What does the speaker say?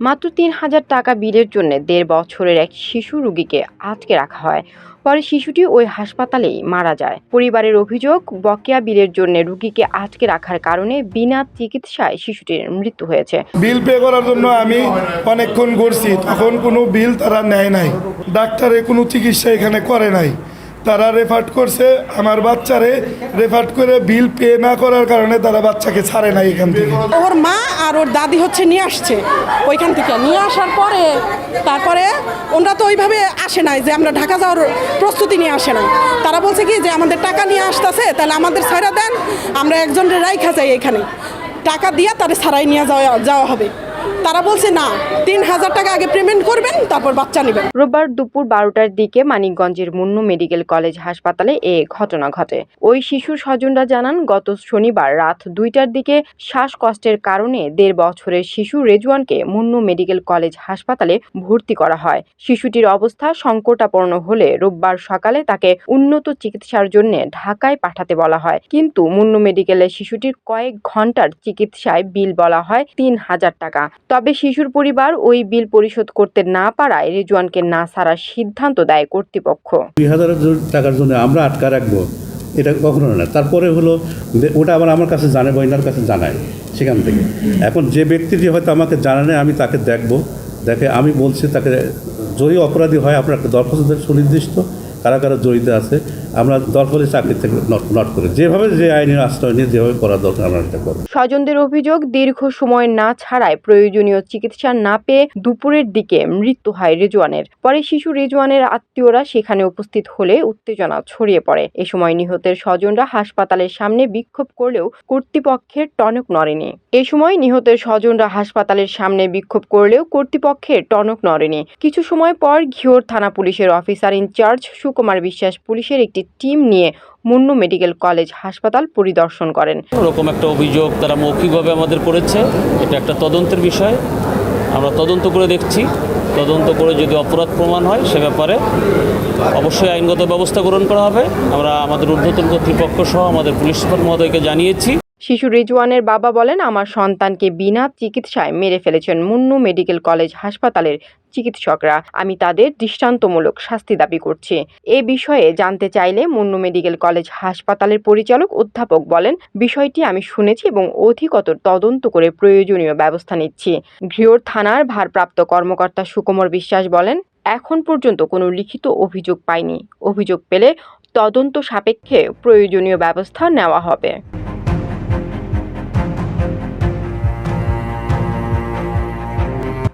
মাত্র তিন হাজার টাকা বিলের জন্য দেড় বছরের এক শিশু রোগীকে আটকে রাখা হয়। পরে শিশুটি ওই হাসপাতালেই মারা যায়। পরিবারের অভিযোগ, বকেয়া বিলের জন্য রোগীকে আটকে রাখার কারণে বিনা চিকিৎসায় শিশুটির মৃত্যু হয়েছে। বিল পে করার জন্য আমি অনেকক্ষণ ঘুরছি। তখন কোনো বিল তারা নেয় নাই। ডাক্তারে কোনো চিকিৎসা এখানে করে নাই। তারা রেফার্ট করছে, আমার বাচ্চারে রেফার্ট করে বিল পে না করার কারণে তারা বাচ্চাকে ছাড়ে নাই এখান থেকে। ওর মা আর ওর দাদি হচ্ছে নিয়ে আসছে ওইখান থেকে। নিয়ে আসার পরে, তারপরে ওনরা তো ওইভাবে আসে নাই যে আমরা ঢাকা যাওয়ার প্রস্তুতি নিয়ে আসে নাই। তারা বলছে কি যে আমাদের টাকা নিয়ে আসতেছে, তাহলে আমাদের ছাড়া দেন, আমরা একজনের রাইখা যাই এখানে। টাকা দিয়ে তারে ছাড়াই নিয়ে যাওয়া যাওয়া হবে। তারা বলছে, না, তিন হাজার টাকা আগে পেমেন্ট করবেন, তারপর বাচ্চা নেবেন। রোববার দুপুর বারোটার দিকে মানিকগঞ্জের মুন্নু মেডিকেল কলেজ হাসপাতালে এ ঘটনা ঘটে। ওই শিশুর স্বজনরা জানান, গত শনিবার রাত দুইটার দিকে শ্বাসকষ্টের কারণে দেড় বছরের শিশু রেজওয়ানকে মুন্নু মেডিকেল কলেজ হাসপাতালে ভর্তি করা হয়। শিশুটির অবস্থা সংকটাপন্ন হলে রোববার সকালে তাকে উন্নত চিকিৎসার জন্য ঢাকায় পাঠাতে বলা হয়। কিন্তু মুন্নু মেডিকেলে শিশুটির কয়েক ঘণ্টার চিকিৎসায় বিল বলা হয় তিন হাজার টাকা। তবে শিশুর পরিবার ওই বিল পরিশোধ করতে না পারায় রেজওয়ানকে না ছাড়ার সিদ্ধান্ত দেয় কর্তৃপক্ষ। দুই হাজার টাকার জন্য আমরা আটকা রাখব, এটা কখনো না। তারপরে হলো ওটা আবার আমার কাছে জানে বইনার কাছে জানায় সেখান থেকে। এখন যে ব্যক্তিটি হয়তো আমাকে জানানে আমি তাকে দেখব, দেখে আমি বলছি তাকে, যদি অপরাধী হয়, আপনার দরখাস্ত সুনির্দিষ্ট, কারা কারা জড়িত আছে আমরা দরকারি চাকরি থেকে নট করে। যেভাবে যে আইনের আশ্রয় নিয়ে যেভাবে করা দরকার, আমরা এটা করব স্বজনদের অভিযোগ, দীর্ঘ সময় না ছাড়ায় প্রয়োজনীয় চিকিৎসা না পেয়ে দুপুরের দিকে মৃত্যু হয় রেজওয়ানের। পরে শিশু রেজওয়ানের আত্মীয়রা সেখানে উপস্থিত হলে উত্তেজনা ছড়িয়ে পড়ে। এ সময় নিহতের স্বজনরা হাসপাতালের সামনে বিক্ষোভ করলেও কর্তৃপক্ষের টনক নড়েনি। এ সময় নিহতের স্বজনরা হাসপাতালের সামনে বিক্ষোভ করলেও কর্তৃপক্ষের টনক নড়েনি। কিছু সময় পর ঘিওর থানা পুলিশের অফিসার ইনচার্জ সুকুমার বিশ্বাস পুলিশের একটি টিম নিয়ে মুন্নু মেডিকেল কলেজ হাসপাতাল পরিদর্শন করেন। ওরকম একটা অভিযোগ তারা মৌখিকভাবে আমাদের করেছে, এটা একটা তদন্তের বিষয়। আমরা তদন্ত করে দেখছি, তদন্ত করে যদি অপরাধ প্রমাণ হয় সে ব্যাপারে অবশ্যই আইনগত ব্যবস্থা গ্রহণ করা হবে। আমরা আমাদের ঊর্ধ্বতন কর্তৃপক্ষ সহ আমাদের পুলিশ সুপার মহোদয়কে জানিয়েছি। শিশু রেজওয়ানের বাবা বলেন, আমার সন্তানকে বিনা চিকিৎসায় মেরে ফেলেছেন মুন্নু মেডিকেল কলেজ হাসপাতালের চিকিৎসকরা। আমি তাদের দৃষ্টান্তমূলক শাস্তি দাবি করছি। এ বিষয়ে জানতে চাইলে মুন্নু মেডিকেল কলেজ হাসপাতালের পরিচালক অধ্যাপক বলেন, বিষয়টি আমি শুনেছি এবং অধিকতর তদন্ত করে প্রয়োজনীয় ব্যবস্থা নিচ্ছি। ঘিওর থানার ভারপ্রাপ্ত কর্মকর্তা সুকুমার বিশ্বাস বলেন, এখন পর্যন্ত কোনো লিখিত অভিযোগ পাইনি। অভিযোগ পেলে তদন্ত সাপেক্ষে প্রয়োজনীয় ব্যবস্থা নেওয়া হবে।